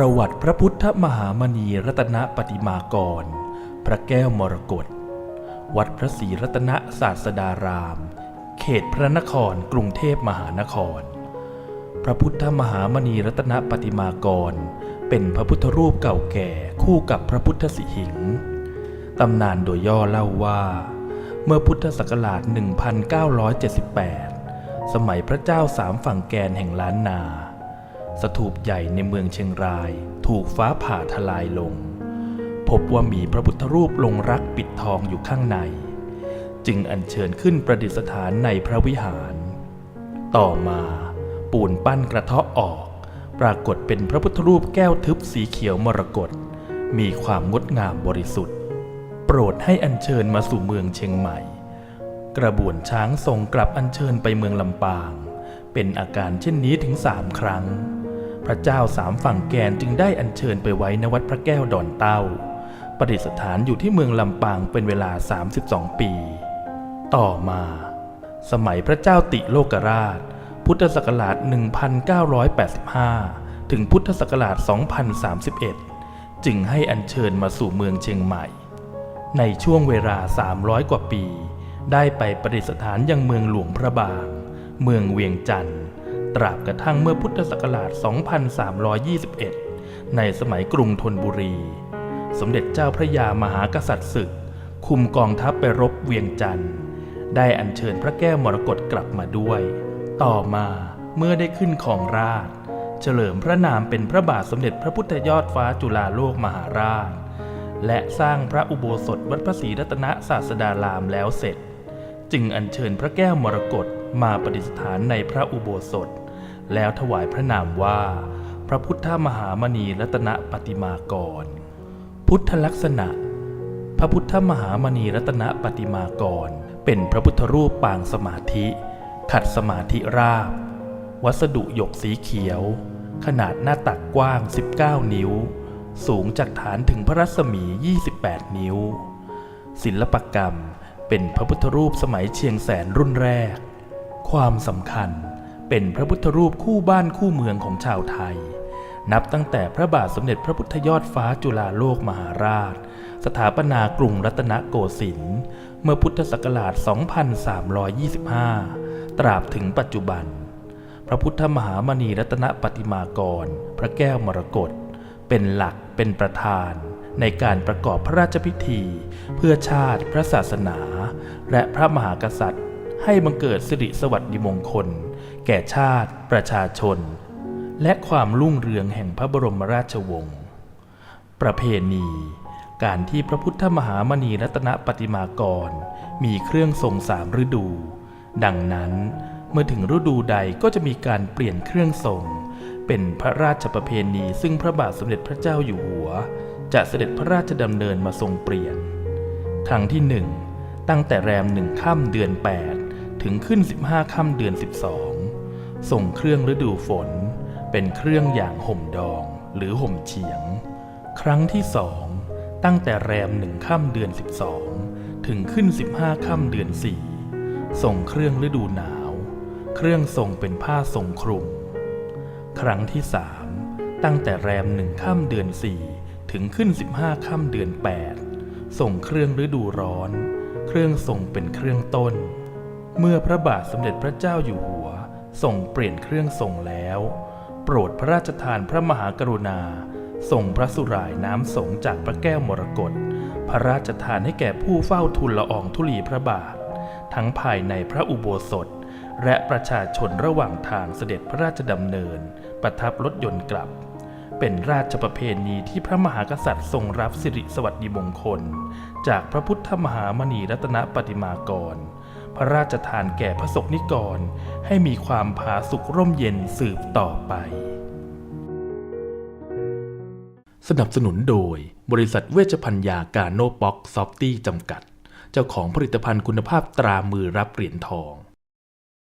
ประวัติพระพุทธมหามณีรัตนปฏิมากร พระแก้วมรกตวัดพระศรีรัตนศาสดาราม เขตพระนครกรุงเทพมหานคร พระพุทธมหามณีรัตนปฏิมากร เป็นพระพุทธรูปเก่าแก่คู่กับพระพุทธสิหิงตำนานโดยย่อเล่าว่า เมื่อพุทธศักราช 1978 สมัยพระเจ้าสามฝั่งแกนแห่งล้านนา สถูปใหญ่ในเมืองเชียงราย ถูกฟ้าผ่าทลายลง พบว่ามีพระพุทธรูปลงรักปิดทองอยู่ข้างใน จึงอัญเชิญขึ้นประดิษฐานในพระวิหาร ต่อมาปูนปั้นกระเทาะออก ปรากฏเป็นพระพุทธรูปแก้วทึบสีเขียวมรกตมีความงดงามบริสุทธิ์ โปรดให้อัญเชิญมาสู่เมืองเชียงใหม่ กระบวนช้างทรงกลับอัญเชิญไปเมืองลำปาง เป็นอาการเช่นนี้ถึงสามครั้ง พระเจ้าสามฝั่งแกนจึงได้อัญเชิญไปไว้ณวัดพระแก้วดอนเต้า ประดิษฐานอยู่ที่เมืองลำปางเป็นเวลา 32 ปี ต่อมา สมัยพระเจ้าติโลกราช พุทธศักราช 1985 ถึงพุทธศักราช 2031 จึงให้อัญเชิญมาสู่เมืองเชียงใหม่ ในช่วงเวลา 300 กว่าปี ได้ไปประดิษฐานยังเมืองหลวงพระบาง เมืองเวียงจันทร์ ตราบกระทั่งเมื่อพุทธศักราช 2321 ในสมัยกรุงธนบุรี สมเด็จเจ้าพระยามหากษัตริย์ศึก คุมกองทัพไปรบเวียงจันทร์ ได้อัญเชิญพระแก้วมรกตกลับมาด้วย ต่อมาเมื่อได้ขึ้นของราช เฉลิมพระนามเป็นพระบาทสมเด็จพระพุทธยอดฟ้าจุฬาโลกมหาราช และสร้างพระอุโบสถวัดพระศรีรัตนศาสดารามแล้วเสร็จ จึงอัญเชิญพระแก้วมรกตมาประดิษฐานในพระอุโบสถ แล้วถวายพระนามว่า พระพุทธมหามณีรัตนปฏิมากร พุทธลักษณะ พระพุทธมหามณีรัตนปฏิมากร เป็นพระพุทธรูปปางสมาธิ ขัดสมาธิราบ วัสดุหยกสีเขียว ขนาดหน้าตักกว้าง 19 นิ้ว สูงจากฐานถึงพระรัศมี 28 นิ้ว ศิลปกรรมเป็นพระพุทธรูปสมัยเชียงแสนรุ่นแรก ความสำคัญ เป็นพระพุทธรูปคู่บ้านคู่เมืองของชาวไทย นับตั้งแต่พระบาทสมเด็จพระพุทธยอดฟ้าจุฬาโลกมหาราช สถาปนากรุงรัตนโกสินทร์เมื่อพุทธศักราช 2325 ตราบถึงปัจจุบัน พระพุทธมหามณีรัตนปฏิมากร พระแก้วมรกตเป็นหลักเป็นประธาน ในการประกอบพระราชพิธี เพื่อชาติพระศาสนา และพระมหากษัตริย์ ให้บังเกิดสิริสวัสดิมงคล แก่ชาติ ประชาชน และความรุ่งเรืองแห่งพระบรมราชวงศ์ ประเพณี การที่พระพุทธมหามณีรัตนปฏิมากร มีเครื่องทรงสามฤดู ดังนั้นเมื่อถึงฤดูใดก็จะมีการเปลี่ยนเครื่องทรง เป็นพระราชประเพณี ซึ่งพระบาทสมเด็จพระเจ้าอยู่หัว จะเสด็จพระราชดำเนินมาทรงเปลี่ยน ครั้งที่หนึ่งตั้งแต่แรมหนึ่งค่ำเดือน 8 ถึงขึ้น 15ค่ำเดือน 12 ส่งเครื่องฤดูฝน เป็นเครื่องอย่างห่มดองหรือห่มเฉียง ครั้งที่สองตั้งแต่แรมหนึ่งค่ำเดือน 12 ถึงขึ้น 15ค่ำเดือน 4 ส่งเครื่องฤดูหนาว เครื่องทรงเป็นผ้าทรงคลุม ครั้งที่สามตั้งแต่แรมหนึ่งค่ำเดือน 4 ถึงขึ้น 15ค่ำเดือน 8 ส่งเครื่องฤดูร้อน เครื่องทรงเป็นเครื่องต้น เมื่อพระบาทสมเด็จพระเจ้าอยู่หัวทรงเปลี่ยนเครื่องทรงแล้ว โปรดพระราชทานพระมหากรุณาส่งพระสุรายน้ำสงจากพระแก้วมรกตพระราชทานให้แก่ผู้เฝ้าทูลละอองธุลีพระบาท ทั้งภายในพระอุโบสถ และประชาชนระหว่างทางเสด็จพระราชดำเนิน ประทับรถยนต์กลับ เป็นราชประเพณีที่พระมหากษัตริย์ทรงรับสิริสวัสดิมงคล จากพระพุทธมหามณีรัตนปฏิมากร พระราชทานแก่พระสงฆ์นิกร ให้มีความผาสุกร่มเย็นสืบต่อไป สนับสนุนโดย บริษัทเวชภัณฑ์ยาการโนบ็อกซอฟตี้จำกัด เจ้าของผลิตภัณฑ์คุณภาพตรามือรับเหรียญทอง